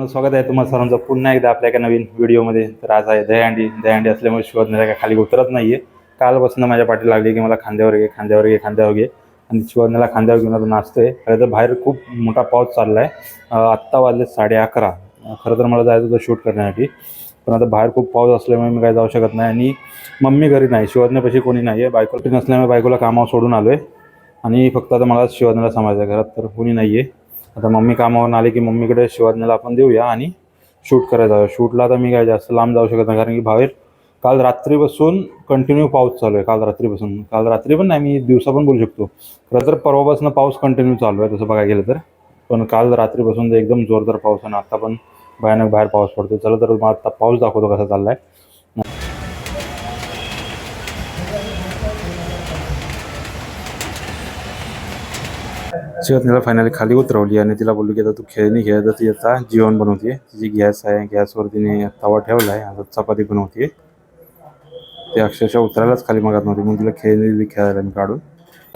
मित्रांनो स्वागत आहे तुम्हाला सर्वांचं. पुन्हा एकदा आपल्या एका नवीन व्हिडिओमध्ये. तर आज आहे दहीहंडी. दहीहंडी असल्यामुळे शिवजनेला काय खाली उतरत नाही आहे कालपासून माझ्या पाठी लागली की मला खांद्यावर घे खांद्यावर घे खांद्यावर घे. आणि शिवजनेला खांद्यावर घेऊन आता नाचतोय. खरं तर बाहेर खूप मोठा पाऊस चालला आहे आत्ता वाजले साडे अकरा. खरं तर मला जायचं होतं शूट करण्यासाठी. पण आता बाहेर खूप पाऊस असल्यामुळे मी काय जाऊ शकत नाही. आणि मम्मी घरी नाही. शिवजनेपाशी कोणी नाही आहे बायको नसल्यामुळे बायकोला कामावर सोडून आलो आहे आणि फक्त आता मला शिवजनेला सांभाळायचं आहे घरात तर कोणी नाही आहे आता मम्मी कामावरून आली की मम्मीकडे शिवाजनेला आपण देऊया आणि शूट करायला जाऊया. शूटला आता मी काय जास्त लांब जाऊ शकत नाही कारण की बाहेर काल रात्रीपासून कंटिन्यू पाऊस चालू आहे. काल रात्रीपासून. काल रात्री पण नाही मी दिवसा पण बोलू शकतो. खरं तर परवापासून पाऊस कंटिन्यू चालू आहे तसं बघायला गेलं तर. पण काल रात्रीपासून एकदम जोरदार पाऊस आणि आता पण भयानक बाहेर पाऊस पडतो चला तर मग आता पाऊस दाखवतो कसा चालला आहे शिवतनीला फायनली खाली उतरवली आणि तिला बोललो की आता तू खेळणी खेळ तर ती आता जेवण बनवते तिची गॅस आहे गॅसवर तिने तवा ठेवला आहे आता चपाती बनवते ते अक्षरशः उतरायलाच खाली मागत नव्हती मग तिला खेळणी खेळायला मी काढून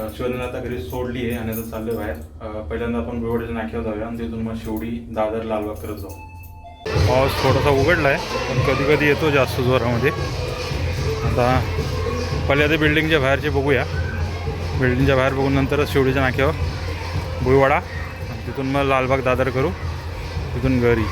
शिवजने आता घरी सोडली आहे आणि आता चाललोय बाहेर पहिल्यांदा आपण बिवड्याच्या नाक्यावर जाऊया आणि तिथून मग शेवडी दादर लालबाग करत जाऊ पाऊस थोडासा उघडला आहे पण कधी कधी येतो जास्त जोरामध्ये आता पहिले आता बिल्डिंगच्या बाहेरचे बघूया बिल्डिंगच्या बाहेर बघून नंतरच शेवडीच्या नाक्यावर भुईवाडा. तिथून मग लालबाग दादर करू. तिथून घरी.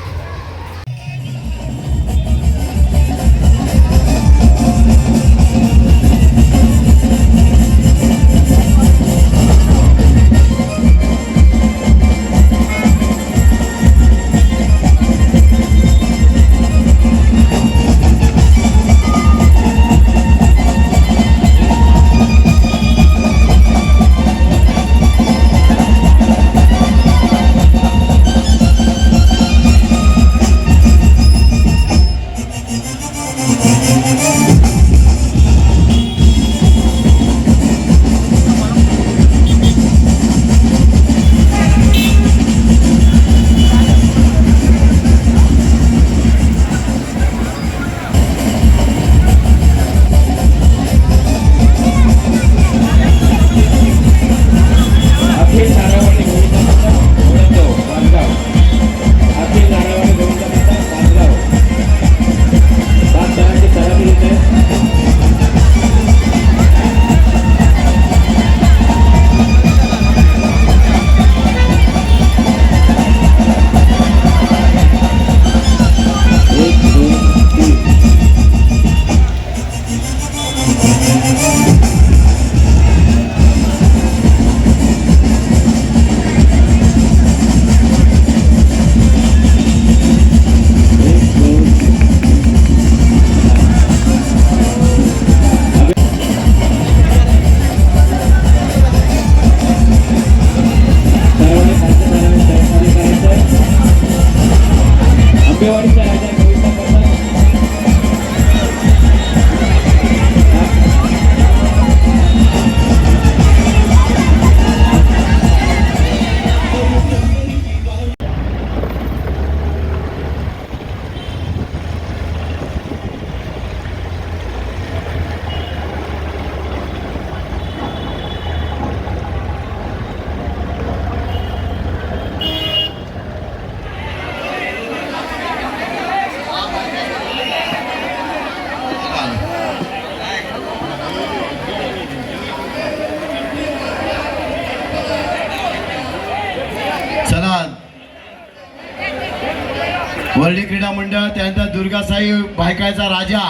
वर्ल्डी क्रीडा मंडळ त्यानंतर दुर्गासाई भायकायचा राजा.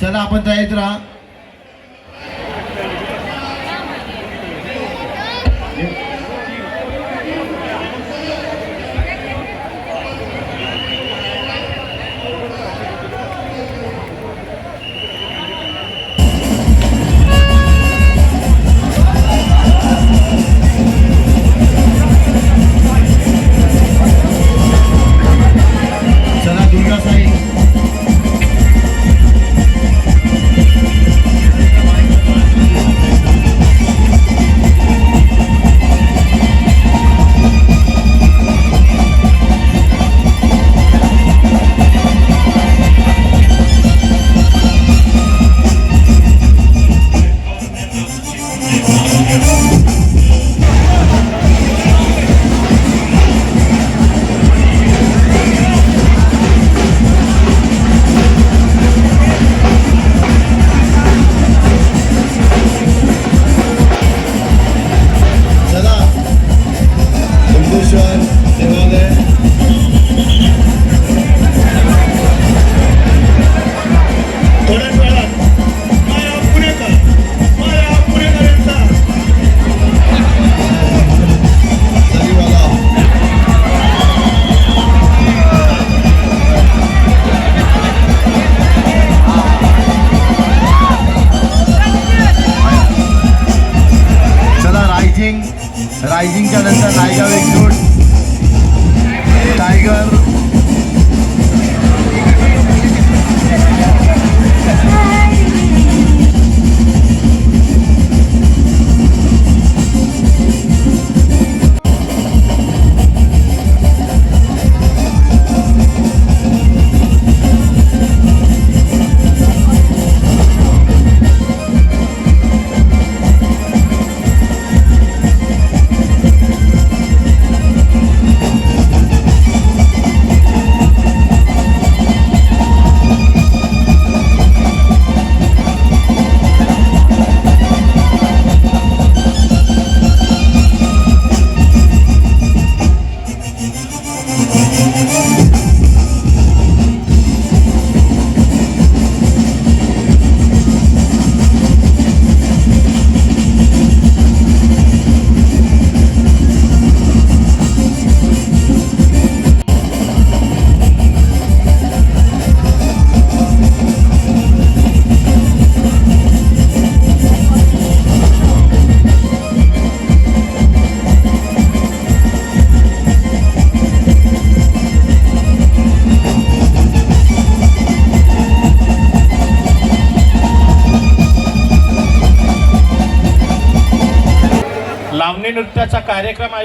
चला आपण तयारीत राहा.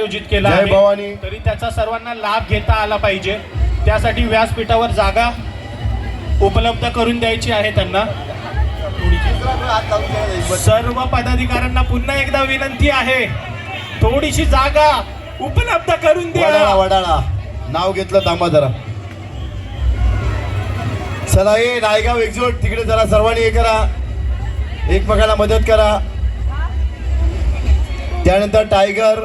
आयोजित केला जय आहे. भवानी. तरी त्याचा सर्वांना लाभ घेता आला पाहिजे. त्यासाठी व्यासपीठावर जागा उपलब्ध करून द्यायची आहे त्यांना. सर्व पदाधिकाऱ्यांना पुन्हा एकदा विनंती आहे. थोडीशी जागा उपलब्ध करून वडाळा द्या. वडाळा नाव घेतलं थांबा जरा. चला ये नायगाव एकजूट तिकडे जरा सर्वांनी हे करा. एकमेकाला मदत करा. त्यानंतर टायगर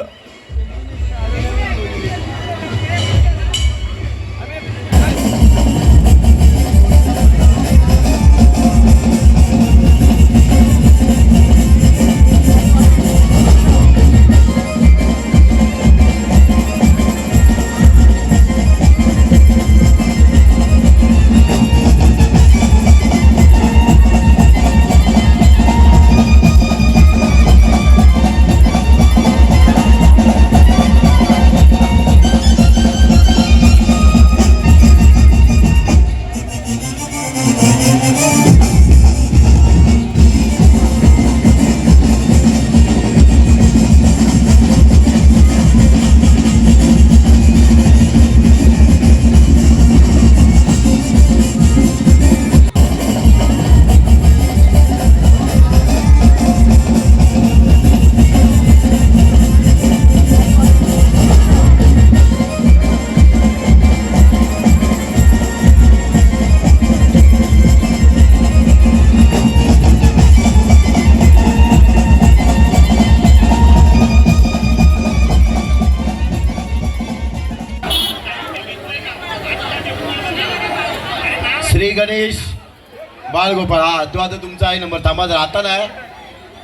बाळगोपाळ हा तो आता तुमचा आहे नंबर थांबा जरा आता नाही.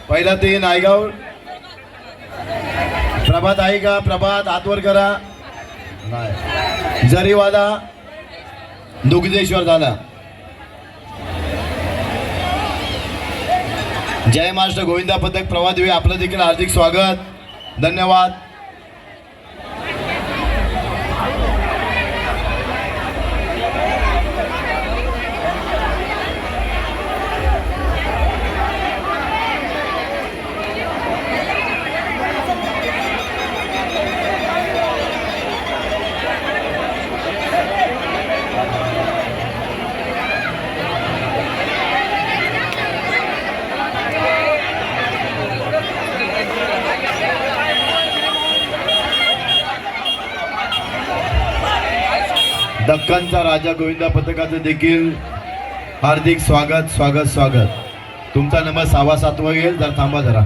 पहिला ते नायगाव. प्रभात आहे का प्रभात आतवर करा. नाही. जरीवादा दुग्धेश्वर झाला जय महाराष्ट्र गोविंदा पथक प्रभात देवी आपलं देखील हार्दिक स्वागत. धन्यवाद. दक्कनचा राजा गोविंदा पथकाचं देखील हार्दिक स्वागत स्वागत स्वागत. तुमचा नंबर सहावा सातवा येईल जर थांबा जरा.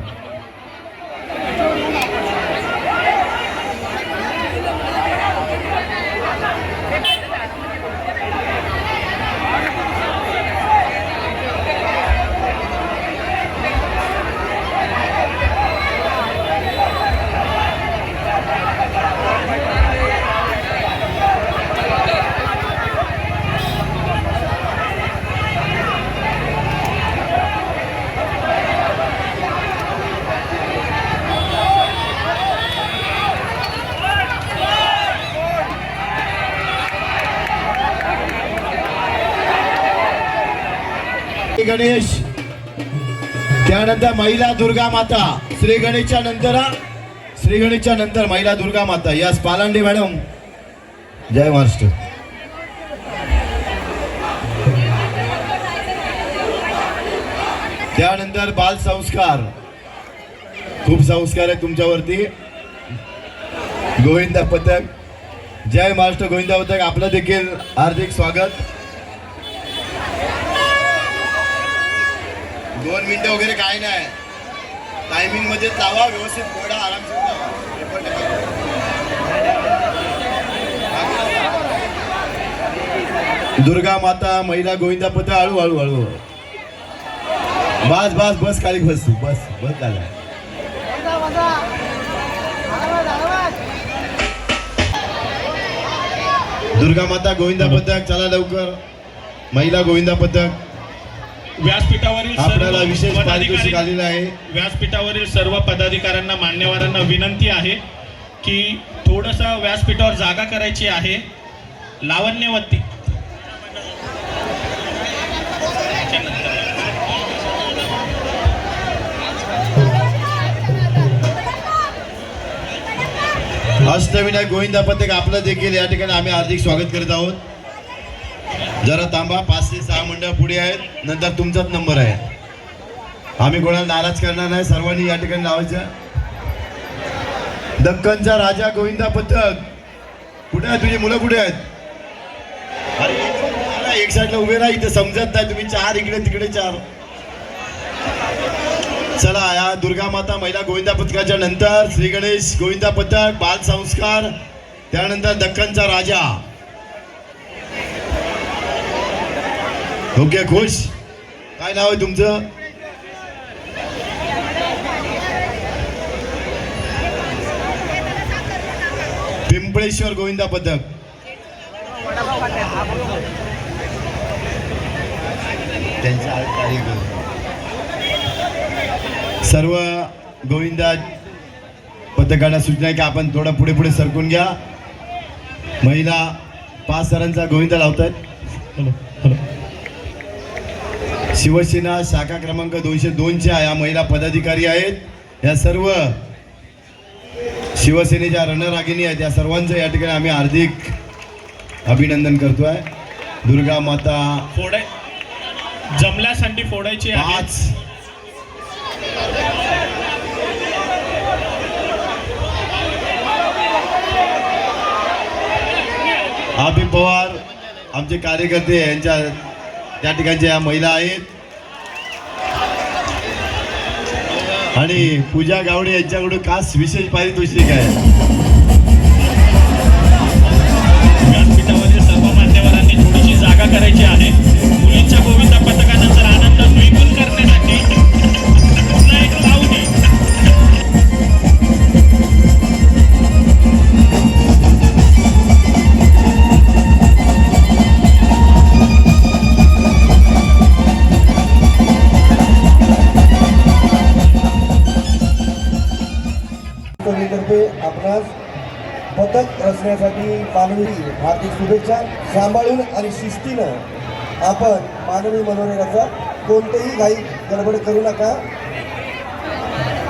गणेश. त्यानंतर महिला दुर्गा माता. श्री गणेशच्या नंतर श्री गणेशच्या नंतर महिला दुर्गा माता. यस पालांडे मॅडम. जय महाराष्ट्र. त्यानंतर बाल संस्कार. खूप संस्कार आहे तुमच्यावरती. गोविंदा पथक. जय महाराष्ट्र गोविंदा पथक. आपलं देखील हार्दिक स्वागत. दोन मिनटं वगैरे काय नाही. टायमिंगमध्ये लावा व्यवस्थित थोडा आरामशीर लावा. दुर्गा माता महिला गोविंदा पत्र हळू हळू हळू. बस बस बस खाली बस तू. बस बस झाला. दुर्गा माता गोविंदा पथक चला लवकर. महिला गोविंदा पथक व्यासपीठावरील आपल्याला विशेष पदाधिकारी- पारितोषिक आलेलं आहे. व्यासपीठावरील सर्व पदाधिकाऱ्यांना मान्यवरांना विनंती आहे की थोडंसं व्यासपीठावर जागा करायची आहे. लावण्यवती. अष्टविनायक गोविंदा पथक आपलं देखील या ठिकाणी आम्ही हार्दिक स्वागत करीत आहोत. जरा थांबा पाच ते सहा मंडळ पुढे आहेत नंतर तुमचाच नंबर आहे. आम्ही कोणाला नाराज करणार नाही सर्वांनी या ठिकाणी लावायचं. दक्कनचा राजा गोविंदा पथक. कुठे आहे तुझी मुलं? कुठे आहेत? अरे एक साईडला उभे राहा इथे समजत नाही तुम्ही. चार इकडे तिकडे चार. चला या दुर्गा माता महिला गोविंदा पथकाच्या नंतर श्री गणेश गोविंदा पथक बाल संस्कार त्यानंतर दक्कनचा राजा. ओके खुश काय नाव आहे तुमचं पिंपळेश्वर गोविंदा पथक सर्व गोविंदा पथकांना सूचना आहे की आपण थोडं पुढे पुढे सरकून घ्या महिला पाच सरांचा गोविंदा लावतात हॅलो हॅलो शिवसेना शाखा क्रमांक दोनशे दोनच्या या महिला पदाधिकारी आहेत. या सर्व शिवसेनेच्या रणरागिणी आहेत. या सर्वांचं या ठिकाणी आम्ही हार्दिक अभिनंदन करतोय. दुर्गा माता फोडाय जमल्यासाठी फोडायची पाच. अभि पवार आमचे कार्यकर्ते यांच्या त्या ठिकाणच्या या महिला आहेत. आणि पूजा गावडे यांच्याकडून खास विशेष पारितोषिक आहे. व्यासपीठामध्ये सर्व मान्यवरांनी थोडीशी जागा करायची आहे. मुलींच्या गोविंदा आपणास पथक रचण्यासाठी मानवी हार्दिक शुभेच्छा. सांभाळून आणि शिस्तीनं आपण मानवी मनोरंजनाचा कोणतेही घाई गडबड करू नका.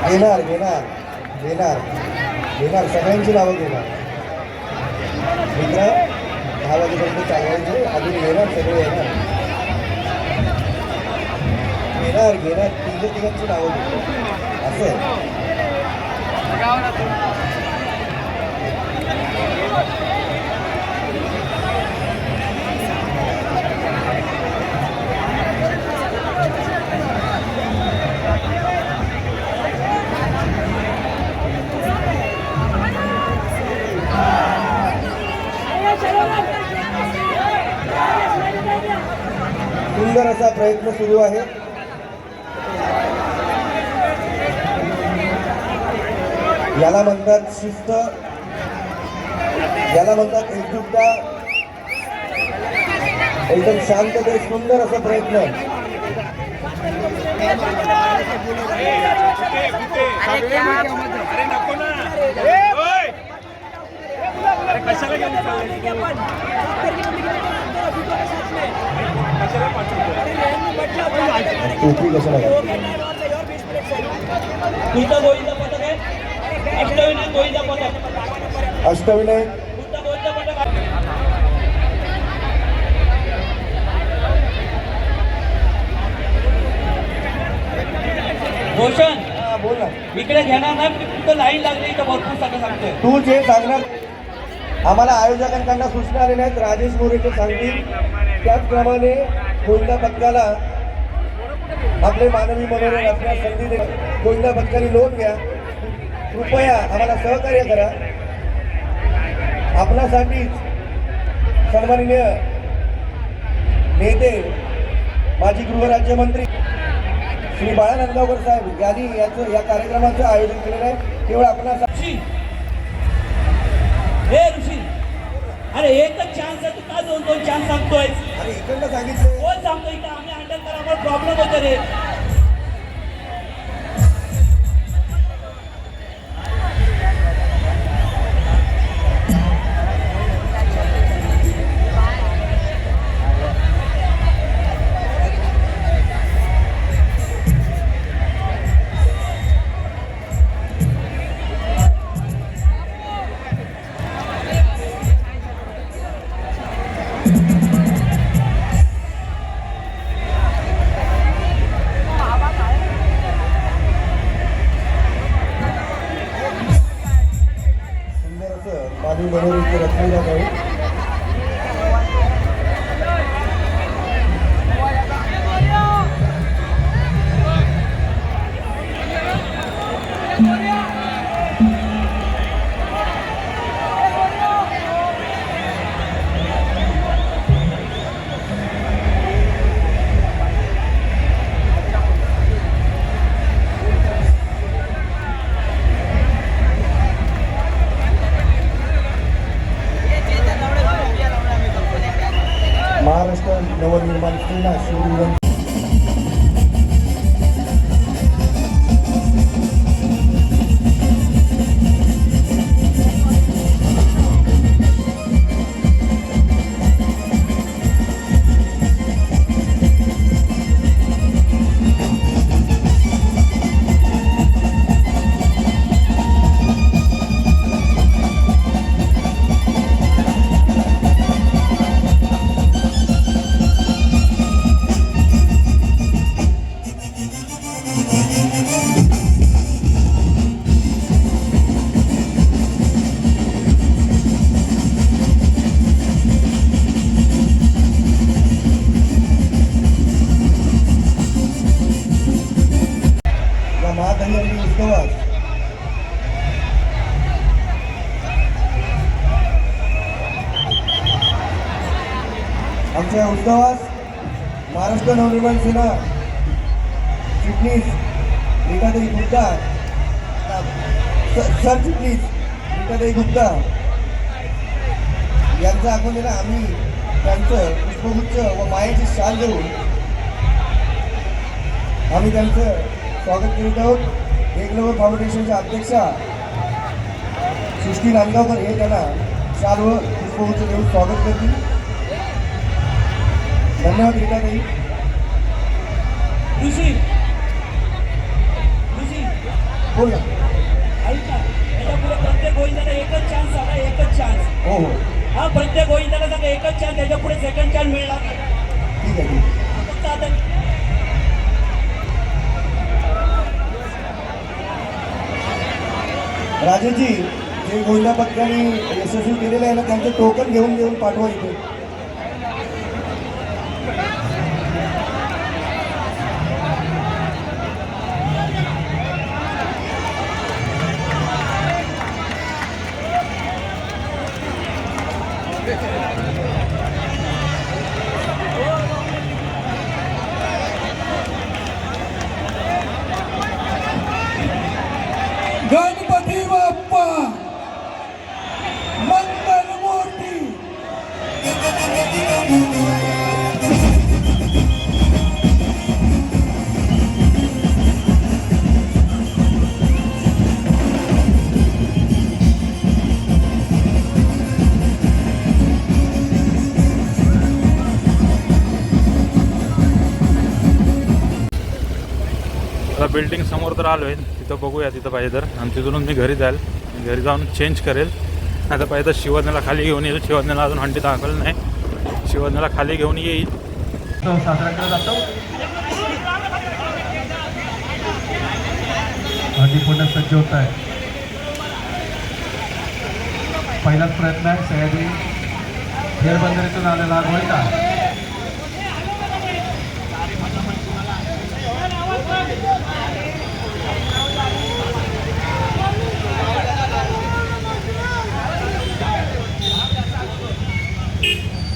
घेणार घेणार घेणार घेणार. सगळ्यांची नावं घेणार. मित्र दहा वाजेपर्यंत चालवायचे. अजून घेणार सगळे येणार. घेणार घेणार. तिघ तिघांची नावं घेणार. असं सुंदर असा प्रयत्न सुरू आहे. याला म्हणतात शिस्त. याला म्हणतात एकजुटता. एकदम शांततेत सुंदर असा प्रयत्न. टोपी कशाला घातली तुमचं गोविंद पथक आहे अष्टविनायक गोविंद पथक अष्टविनायक तुमचं गोविंद पथक आहे. रोशन हा बोल ना। इकडे घेणार ना तिथं लाईन लागली इथं भरपूर सगळं सांगतोय. तू जे सांगणार आम्हाला आयोजकांकडनं सूचना आलेल्या आहेत. राजेश मोरे सांगतील. त्याचप्रमाणे गोविंदा पथकाला आपले मानवी मनोरंजन असण्यास संधी दे गोविंदा पथकाने नोंद घ्या. कृपया आम्हाला सहकार्य करा. आपणासाठीच सन्माननीय नेते माजी गृहराज्यमंत्री श्री बाळानंदावकर साहेब यांनी याचं या कार्यक्रमाचं आयोजन केलेलं आहे. केवळ आपणासाठी हे ऋषी अरे एकच चान्स आहे तू का दोन दोन चान्स सांगतोय अरे इकडनं सांगितलं कोण सांगतो इथं? आम्ही हँडल करा प्रॉब्लेम होतो रे. मनोरंजन रचलं नवनिर्माण सेना शिवनिर्माण या आमच्या महाराष्ट्र नवनिर्माण सेना चिटणीस रीटाताई गुप्ता. सर चिटणीस रीटाताई गुप्ता. यांचं अकोल्याला आम्ही त्यांचं पुष्पगुच्छ व मायाची शाल देऊन आम्ही त्यांचं स्वागत करीत आहोत. एकलवर फाउंडेशनच्या अध्यक्षा सृष्टी नांदगावकर हे त्यांना शाल व पुष्पगुच्छ देऊन स्वागत करतील. धन्यवाद रीताताई ऋषी. ऋषी. बोल ना. ऐक ना याच्यापुढे प्रत्येक गोविंदाला एकच चान्स एकच चान्स हो हो. हा प्रत्येक गोविंदाला सांगा एकच चान्स त्याच्या पुढे सेकंड चान्स मिळणार ठीक आहे ठीक आहे. फक्त आता राजेजी जे गोविंदा पथकाने यशस्वी केलेलं आहे ना त्यांचं टोकन घेऊन घेऊन पाठवा इथे. तर आलो आहे तिथं बघूया तिथं पाहिजे तर. आणि तिथून मी घरी जाईल. घरी जाऊन चेंज करेल. नाही तर पाहिजे तर शिवजनेला खाली घेऊन येईल. शिवजनेला अजून हंडी दाखवलं नाही. शिवजनेला खाली घेऊन येईल. साजरा केला जातो. सज्ज होत आहे. पहिलाच प्रयत्न आहे सह्याद्री. फेरबंदरीतून आलेला का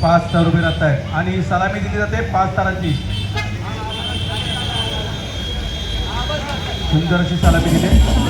पाच तार उभे राहत आहेत. आणि सलामी दिली जाते पाच तारांची सुंदर अशी सलामी दिली.